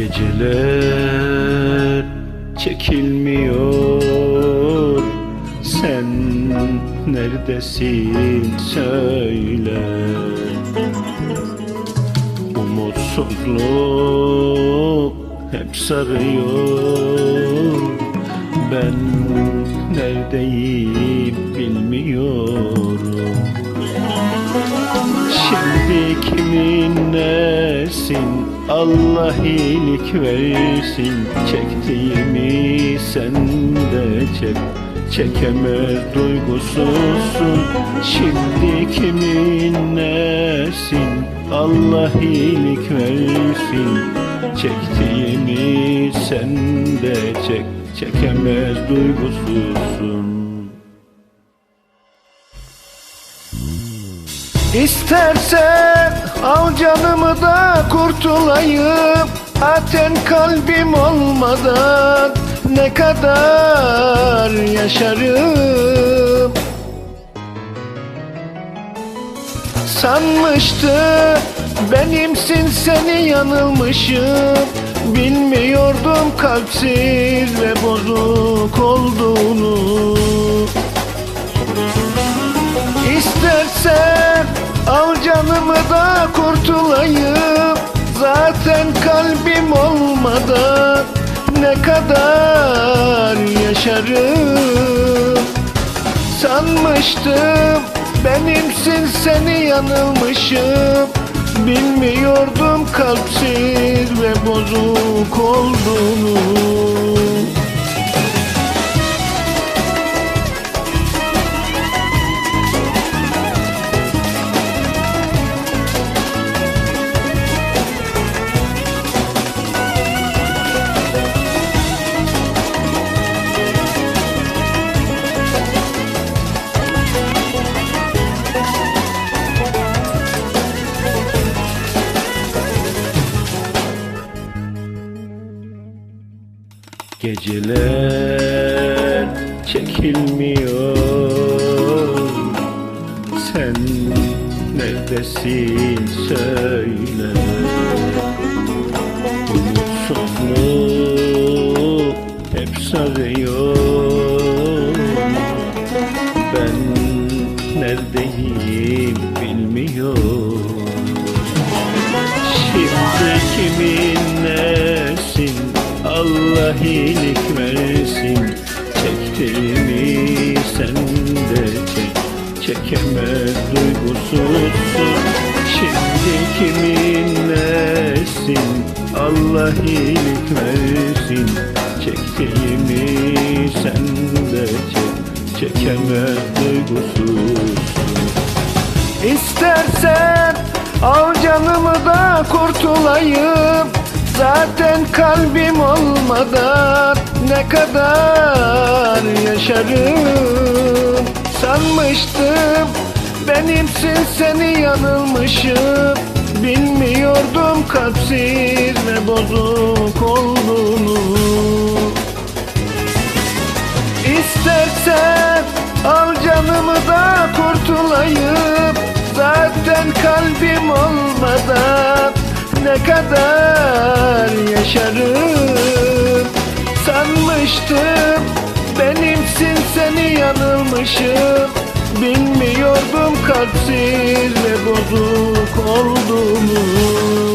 Geceler çekilmiyor. Sen neredesin söyle. Umutsuzluk hep sarıyor. Ben neredeyim bilmiyorum. Şimdi kimin nesin Allah iyilik versin Çektiğimi sen de çek. Çekemez duygusuzsun Şimdi kimin nesin? Allah iyilik versin Çektiğimi sen de çek. Çekemez duygusuzsun İstersen al canımı da kurtulayım. Zaten kalbim olmadan ne kadar yaşarım? Sanmıştı benimsin seni yanılmışım. Bilmiyordum kalpsiz ve bozuk olduğunu. İstersen al canımı da kurtulayım. Zaten kalbim olmadan ne kadar yaşarım. Sanmıştım benimsin seni yanılmışım. Bilmiyordum kalpsiz ve bozuk olduğunu Geceler çekilmiyor. Sen neredesin söyle. Umutsuzluk hep sarıyor. Ben neredeyim bilmiyorum. Şimdi Allah iyilik versin. Çektiğimi sen de çek. Çekemez duygusuzsun. Şimdi kimin nesin? Allah iyilik versin. Çektiğimi sen de çek. Çekemez duygusuzsun. İstersen al canımı da kurtulayım Zaten kalbim olmadan ne kadar yaşarım? Sanmıştım benimsin seni yanılmışım. Bilmiyordum kalpsiz ve bozuk olduğunu. İstersen al canımı da kurtulayım. Zaten kalbim olmadan ne kadar yaşarım. Sanmıştım benimsin seni yanılmışım. Bilmiyordum kalpsiz ve bozuk olduğunu